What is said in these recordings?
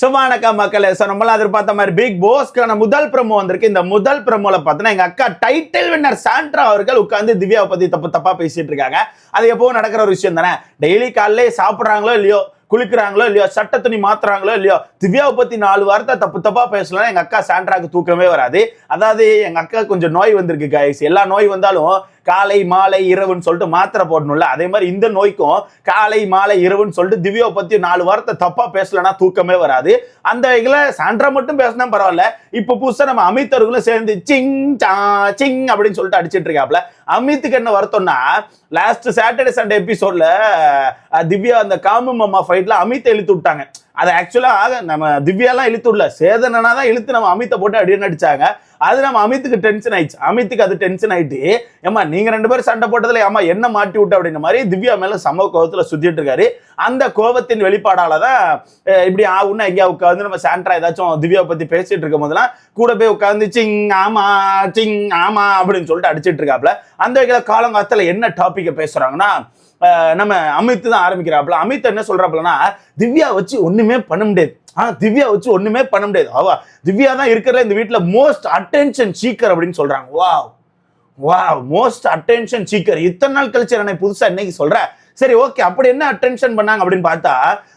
சுமானக்கா மக்களே. ஸோ நம்மளாம் எதிர்பார்த்த மாதிரி பிக் போஸ்க்கான முதல் ப்ரமோ வந்திருக்கு. இந்த முதல் ப்ரமோல பார்த்தோன்னா எங்கள் அக்கா டைட்டில் வின்னர் சாண்ட்ரா அவர்கள் உட்காந்து திவ்யாவை பற்றி தப்பு தப்பாக பேசிட்டு இருக்காங்க. அது எப்பவும் நடக்கிற ஒரு விஷயம் தானே? டெய்லி காலையிலே சாப்பிட்றாங்களோ இல்லையோ குளிக்கிறாங்களோ இல்லையோ சட்ட துணி மாத்துறாங்களோ இல்லையோ திவ்யாவை பத்தி நாலு வார்த்தை தப்பு தப்பா பேசலாம் எங்க அக்கா சாண்ட்ராக்கு தூக்கமே வராது. அதாவது எங்க அக்கா கொஞ்சம் நோய் வந்திருக்கு கைஸ் எல்லா நோய் வந்தாலும் காலை மாலை இரவுன்னு சொல்லிட்டு மாத்திரை போடணும்ல. அதே மாதிரி இந்த நோய்க்கும் காலை மாலை இரவுன்னு சொல்லிட்டு திவ்யாவை பத்தி நாலு வார்த்தை தப்பா பேசலன்னா தூக்கமே வராது. அந்த வகையில சாண்ட்ரா மட்டும் பேசினா பரவாயில்ல. இப்ப புதுசா நம்ம அமித் அவர்களும் சேர்ந்து சிங் சா சிங் அப்படின்னு சொல்லிட்டு அடிச்சிட்டு இருக்காப்ல அமித்துக்கு என்ன வருத்தம்னா லாஸ்ட் சாட்டர்டே சண்டே எபிசோட்ல திவ்யா அந்த காமு மாமா ஃபைட்ல அமித்தை இழுத்து விட்டாங்க. அதை ஆக்சுவலாக நம்ம திவ்யாலாம் இழுத்து விடல. சேதனா தான் இழுத்து நம்ம அமித்தை போட்டு அடின்னு அடிச்சாங்க அது நம்ம அமித்துக்கு டென்ஷன் ஆயிடுச்சு. அமித்துக்கு அது டென்ஷன் ஆயிட்டு ஏமா நீங்க ரெண்டு பேரும் சண்டை போட்டதுல ஏமா என்ன மாட்டி விட்டு அப்படின்ற மாதிரி திவ்யா மேல சம கோபத்துல சுத்திட்டு இருக்காரு. அந்த கோவத்தின் வெளிப்பாடால தான் இப்படி ஆகுன்னு எங்கேயா உட்காந்து நம்ம சாண்ட்ரா ஏதாச்சும் திவ்யாவை பத்தி பேசிட்டு இருக்கும் போதெல்லாம் கூட போய் உட்காந்து சிங் ஆமா சிங் ஆமா அப்படின்னு சொல்லிட்டு அடிச்சிட்டு இருக்காப்ல. அந்த வகையில காலங்காலத்துல என்ன டாபிக்கை பேசுறாங்கன்னா நம்ம அமித் தான் ஆரம்பிக்கிறாப்ல. அமித் என்ன சொல்றாப்லன்னா திவ்யா வச்சு ஒண்ணுமே பண்ண முடியாது. ஆனா திவ்யா வச்சு ஒண்ணுமே பண்ண முடியாது. அவ திவ்யா தான் இருக்கிற இந்த வீட்ல மோஸ்ட் அட்டென்ஷன் சீக்கர் அப்படின்னு சொல்றாங்க. வா வா மோஸ்ட் அட்டென்ஷன் சீக்கர் இத்தனை நாள் கழிச்சு என்னை புதுசா இன்னைக்கு சொல்ற சரி ஓகே அப்படி என்ன அட்டென்ஷன் பண்ணாங்க அப்படின்னு பார்த்தா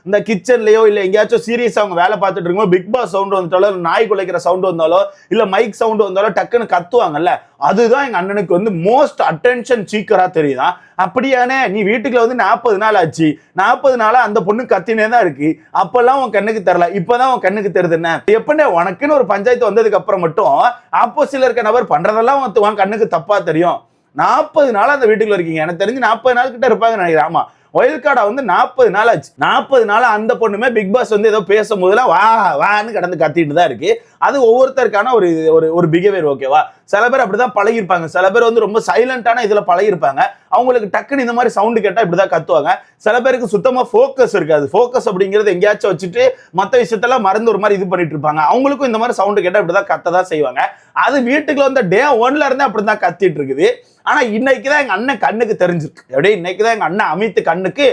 இந்த கிச்சன்லயோ இல்ல எங்கேயாச்சும் சீரியஸ் அவங்க வேலை பார்த்துட்டு இருக்கும்போது பிக் பாஸ் சவுண்ட் வந்துட்டாலோ நாய் குலைக்கிற சவுண்ட் வந்தாலோ இல்ல மைக் சவுண்ட் வந்தாலோ டக்குன்னு கத்துவாங்கல்ல அதுதான் எங்க அண்ணனுக்கு வந்து மோஸ்ட் அட்டென்ஷன் சீக்கரா தெரியுதா? அப்படியானே நீ வீட்டுக்குள்ள வந்து நாற்பது நாள் ஆச்சு. நாற்பது நாளா அந்த பொண்ணு கத்தினே தான் இருக்கு. அப்பெல்லாம் உன் கண்ணுக்கு தெரில இப்பதான் உன் கண்ணுக்கு தெரியுது என்ன? எப்படின்னா உனக்குன்னு ஒரு பஞ்சாயத்து வந்ததுக்கு அப்புறம் மட்டும் ஆப்போசிட்ல இருக்க நபர் பண்றதெல்லாம் உன் கண்ணுக்கு தப்பா தெரியும். நாற்பது நாள் அந்த வீட்டுக்குள்ள இருக்கீங்க. எனக்கு தெரிஞ்சு நாற்பது நாள் கிட்ட இருப்பாங்க நினைக்கிறேன். ஆமா. ஒயில் கார்டா வந்து நாற்பது நாள் ஆச்சு. நாற்பது நாள் அந்த பொண்ணுமே பிக் பாஸ் வந்து ஏதோ பேசும்போதெல்லாம் வா வான்னு கடந்து கத்திட்டு தான் இருக்கு. அது ஒவ்வொருத்தருக்கான ஒரு ஒரு ஒரு பிஹேவியர் ஓகேவா சில பேர் அப்படிதான் பழகிருப்பாங்க சில பேர் வந்து ரொம்ப சைலண்டான இதுல பழகிருப்பாங்க அவங்களுக்கு டக்குன்னு இந்த மாதிரி சவுண்டு கேட்டா இப்படிதான் கத்துவாங்க. சில பேருக்கு சுத்தமா ஃபோக்கஸ் இருக்காது. ஃபோக்கஸ் அப்படிங்கிறது எங்கேயாச்சும் வச்சுட்டு மற்ற விஷயத்தெல்லாம் மறந்து ஒரு மாதிரி இது பண்ணிட்டு இருப்பாங்க. அவங்களுக்கும் இந்த மாதிரி சவுண்டு கேட்டா இப்படிதான் கத்ததான் செய்வாங்க. அது வீட்டுக்குள்ள வந்த டே ஒன்ல இருந்தே அப்படிதான் கத்திட்டு இருக்குது. ஆனா இன்னைக்கு தான் எங்க அண்ணன் கண்ணுக்கு தெரிஞ்சிருக்கு. அப்படியே இன்னைக்கு தான் எங்க அண்ணன் அமித் கண்ணுக்கு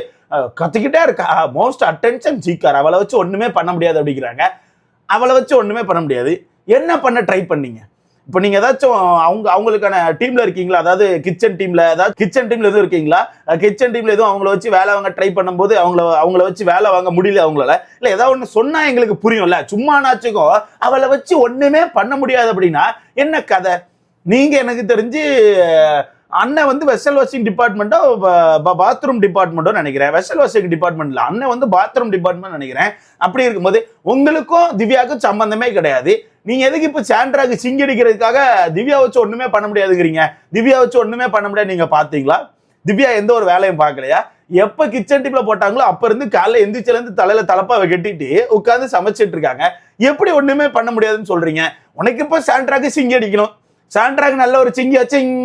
கத்திக்கிட்டே இருக்கா. மோஸ்ட் அட்டென்ஷன் சீக்கார் அவளை வச்சு ஒண்ணுமே பண்ண முடியாது அப்படிங்கிறாங்க. அவளை வச்சு ஒன்றுமே பண்ண முடியாது. என்ன பண்ண ட்ரை பண்ணீங்க? இப்போ நீங்கள் ஏதாச்சும் அவங்க அவங்களுக்கான டீமில் இருக்கீங்களா? அதாவது கிச்சன் டீமில் ஏதாவது கிச்சன் டீமில் எதுவும் இருக்கீங்களா? கிச்சன் டீமில் எதுவும் அவங்கள வச்சு வேலை வாங்க ட்ரை பண்ணும்போது அவங்கள அவங்கள வச்சு வேலை வாங்க முடியல அவங்களால? இல்லை ஏதாவது ஒன்று சொன்னால் எங்களுக்கு புரியும்ல? சும்மானாச்சுக்கும் அவளை வச்சு ஒன்றுமே பண்ண முடியாது அப்படின்னா என்ன கதை? நீங்கள் எனக்கு தெரிஞ்சு அண்ணன் வந்து வெசல் வாஷிங் டிபார்ட்மெண்ட்டோ பாத்ரூம் டிபார்ட்மெண்ட்டோ நினைக்கிறேன். வெசல் வாஷிங் டிபார்ட்மெண்ட்ல அண்ணன் வந்து பாத்ரூம் டிபார்ட்மெண்ட் நினைக்கிறேன். அப்படி இருக்கும்போது உங்களுக்கும் திவ்யாவுக்கும் சம்பந்தமே கிடையாது. நீங்க எதுக்கு இப்ப சாண்ட்ராக்கு சிங்கடிக்கிறதுக்காக திவ்யா வச்சு ஒண்ணுமே பண்ண முடியாதுங்கிறீங்க? திவ்யா வச்சு ஒண்ணுமே பண்ண முடியாது நீங்க பாத்தீங்களா? திவ்யா எந்த ஒரு வேலையும் பார்க்கலையா எப்ப கிச்சன் டீப்ல போட்டாங்களோ அப்ப இருந்து காலைல எந்திரிச்சுல இருந்து தலையில தலப்பாவை கட்டிட்டு உட்காந்து சமைச்சிட்டு இருக்காங்க. எப்படி ஒண்ணுமே பண்ண முடியாதுன்னு சொல்றீங்க? உனக்கு இப்ப சாண்ட்ராக்கு சிங்கி சாண்ட்ராக் நல்ல ஒரு சிங்கி சிங்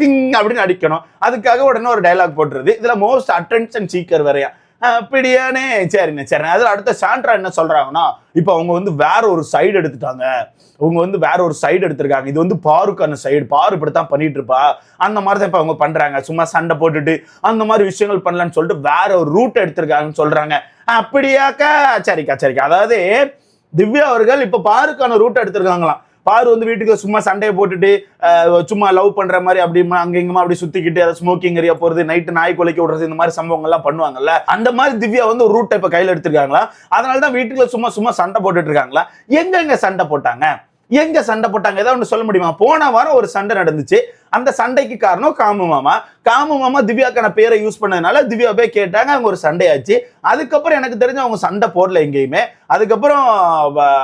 சிங் அப்படின்னு அடிக்கணும். அதுக்காக உடனே ஒரு டைலாக் போட்டுருது. இதுல மோஸ்ட் அட்டென்ஷன் சீக்கர் வரையா அப்படியானே. சரிண்ணே சரிண்ணே. அதில் அடுத்த சாண்ட்ரா என்ன சொல்கிறாங்கன்னா இப்போ அவங்க வந்து வேற ஒரு சைடு எடுத்துட்டாங்க. அவங்க வந்து வேற ஒரு சைடு எடுத்திருக்காங்க. இது வந்து பாருக்கான சைடு பாரு இப்படித்தான் பண்ணிட்டு இருப்பா அந்த மாதிரி தான் இப்போ அவங்க பண்ணுறாங்க சும்மா சண்டை போட்டுட்டு அந்த மாதிரி விஷயங்கள் பண்ணலான்னு சொல்லிட்டு வேற ஒரு ரூட் எடுத்திருக்காங்கன்னு சொல்கிறாங்க அப்படியாக்கா? சரிக்கா சரிக்கா. அதாவது திவ்யா அவர்கள் இப்போ பாருக்கான ரூட் எடுத்திருக்காங்களாம். பாரு வந்து வீட்டுக்கு சும்மா சண்டையை போட்டுட்டு சும்மா லவ் பண்ற மாதிரி அப்படி அங்க இங்கமா அப்படி சுத்திக்கிட்டு அதை ஸ்மோக்கிங் ஏரியா போறது நைட்டு நாய் கொலைக்க விடுறது இந்த மாதிரி சம்பவங்கள் எல்லாம் பண்ணுவாங்கல்ல அந்த மாதிரி திவ்யா வந்து ஒரு ரூட்டை இப்போ கையில் எடுத்திருக்காங்களா? அதனால தான் வீட்டுக்குள்ள சும்மா சும்மா சண்டை போட்டுட்டு இருக்காங்களா? எங்க எங்க சண்டை போட்டாங்க? எங்க சண்டை போட்டாங்க? ஏதாவது ஒன்று சொல்ல முடியுமா? போன வாரம் ஒரு சண்டை நடந்துச்சு. அந்த சண்டைக்கு காரணம் காமு மாமா. காமு மாமா திவ்யாக்கான பேரை யூஸ் பண்ணதுனால திவ்யா போய் கேட்டாங்க அவங்க ஒரு சண்டையாச்சு. அதுக்கப்புறம் எனக்கு தெரிஞ்சு அவங்க சண்டை போடல எங்கேயுமே. அதுக்கப்புறம்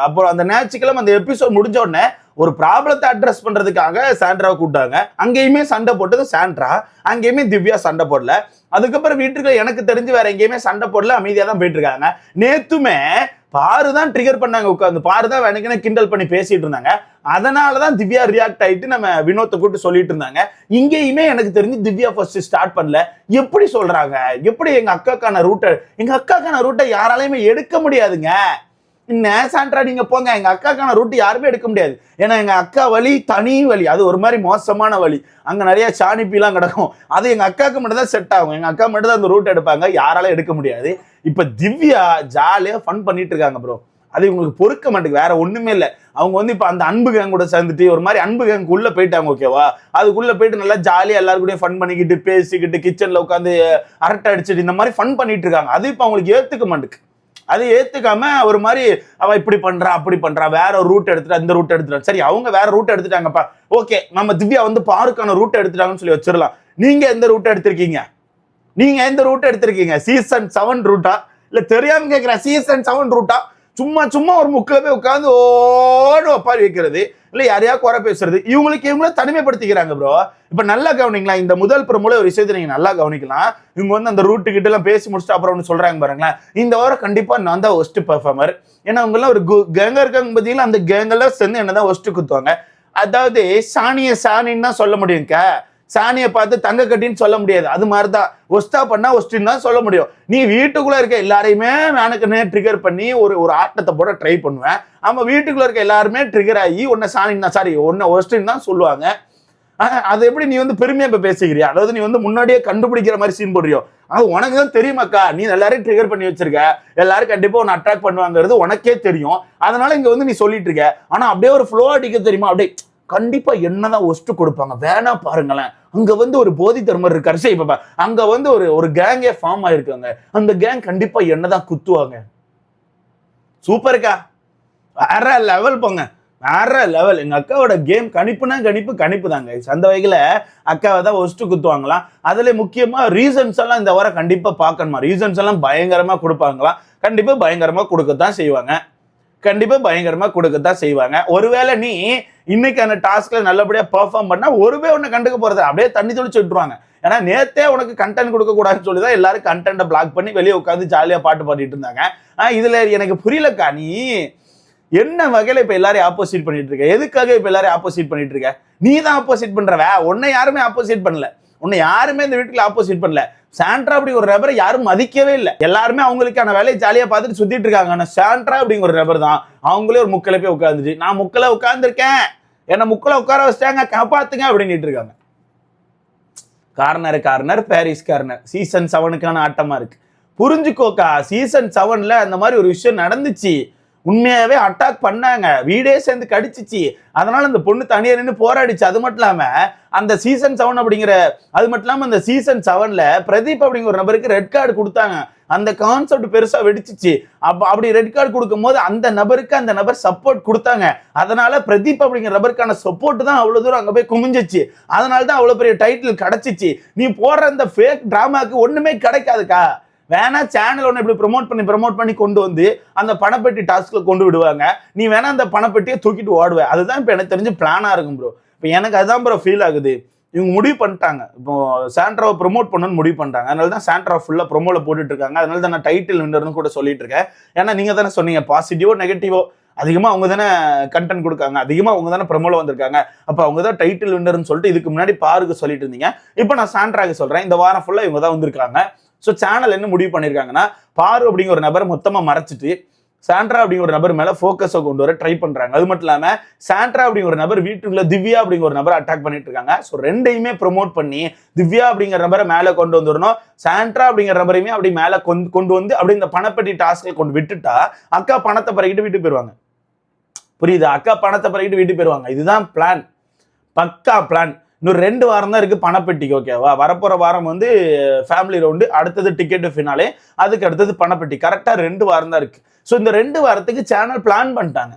அப்புறம் அந்த ஞாயிற்றுக்கிழமை அந்த எபிசோட் முடிஞ்ச உடனே ஒரு ப்ராப்ளத்தை அட்ரஸ் பண்றதுக்காக சாண்ட்ராவை கூப்பிட்டாங்க. அங்கேயுமே சண்டை போட்டது சாண்ட்ரா. அங்கேயுமே திவ்யா சண்டை போடல. அதுக்கப்புறம் வீட்டுக்கு எனக்கு தெரிஞ்சு வேற எங்கேயுமே சண்டை போடல அமைதியாக தான் போயிட்டு இருக்காங்க. நேத்துமே பாரு தான் ட்ரிகர் பண்ணாங்க உட்காந்து பாரு தான் வேணுக்குன்னு கிண்டல் பண்ணி பேசிட்டு இருந்தாங்க. அதனால தான் திவ்யா ரியாக்ட் ஆயிட்டு நம்ம வினோத்தை கூப்பிட்டு சொல்லிட்டு இருந்தாங்க. இங்கேயுமே எனக்கு தெரிஞ்சு திவ்யா ஃபர்ஸ்ட் ஸ்டார்ட் பண்ணல. எப்படி சொல்றாங்க? எப்படி எங்க அக்காக்கான ரூட்டை எங்க அக்காக்கான ரூட்டை யாராலையுமே எடுக்க முடியாதுங்க. என்ன நீங்க போங்க. எங்க அக்காக்கான ரூட் யாருமே எடுக்க முடியாது. ஏன்னா எங்க அக்கா வழி தனி வழி அது ஒரு மாதிரி மோசமான வழி அங்க நிறைய சாணிப்பிலாம் கிடக்கும். அது எங்க அக்காவுக்கு மட்டும் தான் செட் ஆகும். எங்க அக்கா மட்டும் தான் அந்த ரூட் எடுப்பாங்க. யாராலும் எடுக்க முடியாது. இப்ப திவ்யா ஜாலியா ஃபன் பண்ணிட்டு இருக்காங்க ப்ரோ அது இவங்களுக்கு பொறுக்க மாட்டேங்குது. வேற ஒண்ணுமே இல்லை. அவங்க வந்து இப்ப அந்த அன்பு கேங் கூட சேர்ந்துட்டு ஒரு மாதிரி அன்பு கேங் உள்ள போயிட்டாங்க ஓகேவா அதுக்குள்ள போயிட்டு நல்லா ஜாலியா எல்லாரும் கூடயும் ஃபன் பண்ணிக்கிட்டு பேசிக்கிட்டு கிச்சன்ல உட்காந்து அரட்டை அடிச்சுட்டு இந்த மாதிரி ஃபன் பண்ணிட்டு இருக்காங்க. அது இப்ப அவங்களுக்கு ஏத்துக்க மாட்டேங்குது. அது ஏத்துக்காம ஒரு மாதிரி அவ இப்படி பண்றா அப்படி பண்றா வேற ரூட் எடுத்துட்டு அந்த ரூட் எடுத்துட்டா சரி அவங்க வேற ரூட் எடுத்துட்டாங்கப்பா. ஓகே நம்ம திவ்யா வந்து பாருக்கான ரூட் எடுத்துட்டாங்கன்னு சொல்லி வச்சிடலாம். நீங்க எந்த ரூட் எடுத்திருக்கீங்க? நீங்க எந்த ரூட் எடுத்திருக்கீங்க? சீசன் செவன் ரூட்டா இல்ல தெரியாம கேக்குறேன் சீசன் செவன் ரூட்டா சும்மா சும்மா ஒரு முக்கில் போய் உட்காந்து ஓடு ஒப்பாரி வைக்கிறது. இல்லை யாரையா குறை பேசுறது. இவங்களுக்கு இவங்கள தனிமைப்படுத்திக்கிறாங்க ப்ரோ இப்போ நல்லா கவனிங்களா? இந்த முதல் பிரமுல ஒரு விஷயத்தை நீங்கள் நல்லா கவனிக்கலாம். இவங்க வந்து அந்த ரூட்டு கிட்ட எல்லாம் பேசி முடிச்சுட்டு அப்புறம் ஒன்று சொல்கிறாங்க பாருங்களேன். இந்த வாரம் கண்டிப்பாக நான் தான் ஒஸ்ட் பர்ஃபார்மர் ஏன்னா அவங்கெல்லாம் ஒரு ஒரு கேங்க இருக்காங்க பார்த்தீங்கன்னா அந்த கேங்கெல்லாம் சேர்ந்து என்ன தான் ஒஸ்ட்டு குத்துவாங்க. அதாவது சாணியை சாணின்னு தான் சொல்ல முடியும்க்கா சாணியை பார்த்து தங்க கட்டின்னு சொல்ல முடியாது. அது மாதிரி தான் ஒஸ்டா பண்ணா ஒஸ்டின்னு தான் சொல்ல முடியும். நீ வீட்டுக்குள்ள இருக்க எல்லாரையுமே வேணுக்குன்னே ட்ரிகர் பண்ணி ஒரு ஒரு ஆட்டத்தை போட ட்ரை பண்ணுவேன். ஆமா வீட்டுக்குள்ள இருக்க எல்லாருமே ட்ரிகர் ஆகி உன்னை சாணின்னு தான் சாரி உன்னை ஒஸ்டின்னு தான் சொல்லுவாங்க. அது எப்படி நீ வந்து பெருமையா இப்ப பேசிக்கிறியா? அதாவது நீ வந்து முன்னாடியே கண்டுபிடிக்கிற மாதிரி சீன் போடுறியோ? அது உனக்கு தான் தெரியுமாக்கா நீ எல்லாரையும் ட்ரிகர் பண்ணி வச்சிருக்க. எல்லாரும் கண்டிப்பா உன்னை அட்ராக்ட் பண்ணுவாங்கிறது உனக்கே தெரியும். அதனால இங்க வந்து நீ சொல்லிட்டு இருக்க. ஆனா அப்படியே ஒரு ஃப்ளோ அடிக்க தெரியுமா? அப்படியே கண்டிப்பா என்னதான் ஒஸ்ட் கொடுப்பாங்க. வேணா பாருங்களேன். அங்க வந்து ஒரு போதி தர்மர் இருக்காரு. சரி பாப்பா அங்க வந்து ஒரு ஒரு கேங்கே ஃபார்ம் ஆயிருக்காங்க. அந்த கேங் கண்டிப்பா என்னதான் குத்துவாங்க. சூப்பருக்கா வேற லெவல் போங்க. வேற லெவல் எங்க அக்காவோட கேம் கணிப்புனா கணிப்பு கணிப்பு தாங்க அந்த வகையில அக்காவை தான் ஒஸ்ட் குத்துவாங்களாம். அதுல முக்கியமா ரீசன்ஸ் எல்லாம் இந்த வாரம் கண்டிப்பா பார்க்கணுமா? ரீசன்ஸ் எல்லாம் பயங்கரமா கொடுப்பாங்களாம். கண்டிப்பா பயங்கரமா கொடுக்கத்தான் செய்வாங்க. கண்டிப்பா பயங்கரமா கொடுக்கத்தான் செய்வாங்க. ஒருவேளை நீ இன்னைக்கான டாஸ்க்ல நல்லபடியா பெர்ஃபார்ம் பண்ணா ஒருவே உன்னை கண்டுக்க போறது அப்படியே தண்ணி தெளிச்சு விட்டுருவாங்க. ஏன்னா நேத்தே உனக்கு கண்டென்ட் கொடுக்க கூடாதுன்னு சொல்லி தான் எல்லாரும் கண்டென்ட்டை பிளாக் பண்ணி வெளியே உட்காந்து ஜாலியா பாட்டு பாடிட்டு இருந்தாங்க. இதில் இதுல எனக்கு புரியலக்கா நீ என்ன வகையில இப்ப எல்லாரையும் ஆப்போசிட் பண்ணிட்டு இருக்க? எதுக்காக இப்ப எல்லாரையும் ஆப்போசிட் பண்ணிட்டு இருக்க? நீ தான் ஆப்போசிட் பண்றவ. உன்னை யாருமே ஆப்போசிட் பண்ணல. உன்னை யாருமே இந்த வீட்டில் ஆப்போசிட் பண்ணல. சாண்ட்ரா அப்படி ஒரு ரப்பரை யாரும் மதிக்கவே இல்லை. எல்லாருமே அவங்களுக்கான வேலையை ஜாலியாக பார்த்துட்டு சுத்திட்டு இருக்காங்க. ஆனால் சாண்ட்ரா அப்படிங்கிற ஒரு ரப்பர் தான் அவங்களே ஒரு முக்கல போய் உட்காந்துச்சு நான் முக்கல உட்காந்துருக்கேன் என்னை முக்கல உட்கார வச்சிட்டாங்க. காப்பாத்துங்க அப்படின்னு இருக்காங்க. Corner corner Parry's Corner season செவனுக்கான ஆட்டமா இருக்கு. புரிஞ்சுக்கோக்கா சீசன் செவன்ல அந்த மாதிரி ஒரு விஷயம் நடந்துச்சு. உண்மையாகவே அட்டாக் பண்ணாங்க. வீடே சேர்ந்து கடிச்சிச்சு. அதனால அந்த பொண்ணு தனியாக நின்று போராடிச்சு. அது மட்டும் இல்லாமல் அந்த சீசன் செவன் அப்படிங்கிற அது மட்டும் இல்லாமல் அந்த சீசன் செவனில் பிரதீப் அப்படிங்கிற ஒரு நபருக்கு ரெட் கார்டு கொடுத்தாங்க. அந்த கான்செப்ட் பெருசாக வெடிச்சிச்சு. அப்போ அப்படி ரெட் கார்டு கொடுக்கும்போது அந்த நபருக்கு அந்த நபர் சப்போர்ட் கொடுத்தாங்க. அதனால பிரதீப் அப்படிங்கிற நபருக்கான சப்போர்ட் தான் அவ்வளோ தூரம் அங்கே போய் குமிஞ்சிச்சு. அதனால தான் அவ்வளோ பெரிய டைட்டில் கிடச்சிச்சு. நீ போடுற அந்த ஃபேக் ட்ராமாவுக்கு ஒன்றுமே கிடைக்காதுக்கா. வேணா சேனல் ஒன்று இப்படி ப்ரொமோட் பண்ணி ப்ரொமோட் பண்ணி கொண்டு வந்து அந்த பணப்பெட்டி டாஸ்கில் கொண்டு விடுவாங்க. நீ வேணா அந்த பணப்பெட்டியை தூக்கிட்டு ஓடுவேன் அதுதான் இப்போ எனக்கு தெரிஞ்சு பிளானாக இருக்கும் ப்ரோ இப்போ எனக்கு அதுதான் ப்ரோ ஃபீல் ஆகுது. இவங்க முடிவு பண்ணிட்டாங்க. இப்போ சாண்ட்ராவை ப்ரொமோட் பண்ணணும்னு முடிவு பண்ணிட்டாங்க. அதனால தான் சாண்ட்ரா ஃபுல்லாக ப்ரோமோல போட்டுட்டு இருக்காங்க. அதனால தான் நான் டைட்டில் வின்னர்னு கூட சொல்லிட்டு இருக்கேன். ஏன்னா நீங்கள் தானே சொன்னீங்க பாசிட்டிவோ நெகட்டிவோ அதிகமாக அவங்க தானே கண்டென்ட் கொடுக்காங்க. அதிகமாக அவங்க தானே ப்ரமோல வந்திருக்காங்க. அப்போ அவங்க தான் டைட்டில் வின்னர்னு சொல்லிட்டு இதுக்கு முன்னாடி பாருக்கு சொல்லிட்டு இருந்தீங்க. இப்போ நான் சாண்ட்ராக்கு சொல்கிறேன் இந்த வாரம் ஃபுல்லாக இவங்க தான் வந்திருக்காங்க. ஸோ சேனல் என்ன முடிவு பண்ணியிருக்காங்கன்னா பாரு அப்படிங்கிற ஒரு நபரை மொத்தமாக மறைச்சிட்டு சாண்ட்ரா அப்படிங்கிற ஒரு நபர் மேல ஃபோக்கஸை கொண்டு வர ட்ரை பண்றாங்க. அது மட்டும் இல்லாம சாண்ட்ரா அப்படிங்கிற ஒரு நபர் வீட்டுக்குள்ள திவ்யா அப்படிங்கிற ஒரு நபரை அட்டாக் பண்ணிட்டு இருக்காங்க. ஸோ ரெண்டையுமே ப்ரொமோட் பண்ணி திவ்யா அப்படிங்கிற நபரை மேல கொண்டு வந்துடணும். சாண்ட்ரா அப்படிங்கிற நபரையுமே அப்படி மேல கொண்டு கொண்டு வந்து அப்படி இந்த பணப்பெட்டி டாஸ்கை கொண்டு விட்டுட்டா அக்கா பணத்தை பறக்கிட்டு வீட்டுக்கு போயிருவாங்க. புரியுது? அக்கா பணத்தை பிறகிட்டு வீட்டுக்கு போயிருவாங்க. இதுதான் பிளான் பக்கா பிளான் இன்னும் ரெண்டு வாரம் தான் இருக்குது பணப்பெட்டிக்கு ஓகேவா வரப்போகிற வாரம் வந்து ஃபேமிலி ரவுண்டு அடுத்தது டிக்கெட் ஃபினாலே அதுக்கு அடுத்தது பணப்பெட்டி. கரெக்டாக ரெண்டு வாரம் தான் இருக்குது ஸோ இந்த ரெண்டு வாரத்துக்கு சேனல் பிளான் பண்ணிட்டாங்க.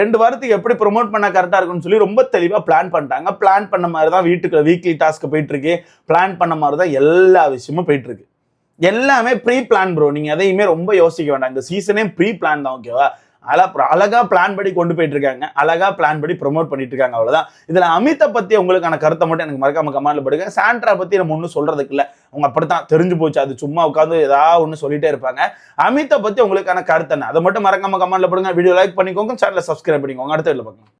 ரெண்டு வாரத்துக்கு எப்படி ப்ரொமோட் பண்ண கரெக்டாக இருக்கும்னு சொல்லி ரொம்ப தெளிவாக பிளான் பண்ணிட்டாங்க. பிளான் பண்ண மாதிரி தான் வீட்டுக்கு வீக்லி டாஸ்க் போயிட்டுருக்கு. பிளான் பண்ண மாதிரி தான் எல்லா விஷயமும் போயிட்டுருக்கு. எல்லாமே ப்ரீ பிளான் ப்ரோ நீங்கள் எதையுமே ரொம்ப யோசிக்க வேண்டாம். இந்த சீசனே ப்ரீ பிளான் தான் ஓகேவா அழகா அழகா பிளான் படி கொண்டு போயிட்டு இருக்காங்க அழகா பிளான் படி ப்ரொமோட் பண்ணிட்டு இருக்காங்க அவ்வளவுதான். இதுல அமித்தை பத்தி உங்களுக்கான கருத்தை மட்டும் எனக்கு மறக்காம கமாண்ட்ல படுங்க. சாண்ட்ரா பத்தி நம்ம ஒன்றும் சொல்றதுக்கு இல்ல. அவங்க அப்படித்தான் தெரிஞ்சு போச்சு. அது சும்மா உட்காந்து ஏதாவது ஒன்று சொல்லிட்டே இருப்பாங்க. அமித்தை பத்தி உங்களுக்கான கருத்து என்ன? அதை மட்டும் மறக்காம கமாண்ட்ல படுங்க. வீடியோ லைக் பண்ணிக்கோங்க. சேனலை சப்ஸ்கிரைப் பண்ணிக்கோங்க. அடுத்த வீட்டில் பார்க்கலாம்.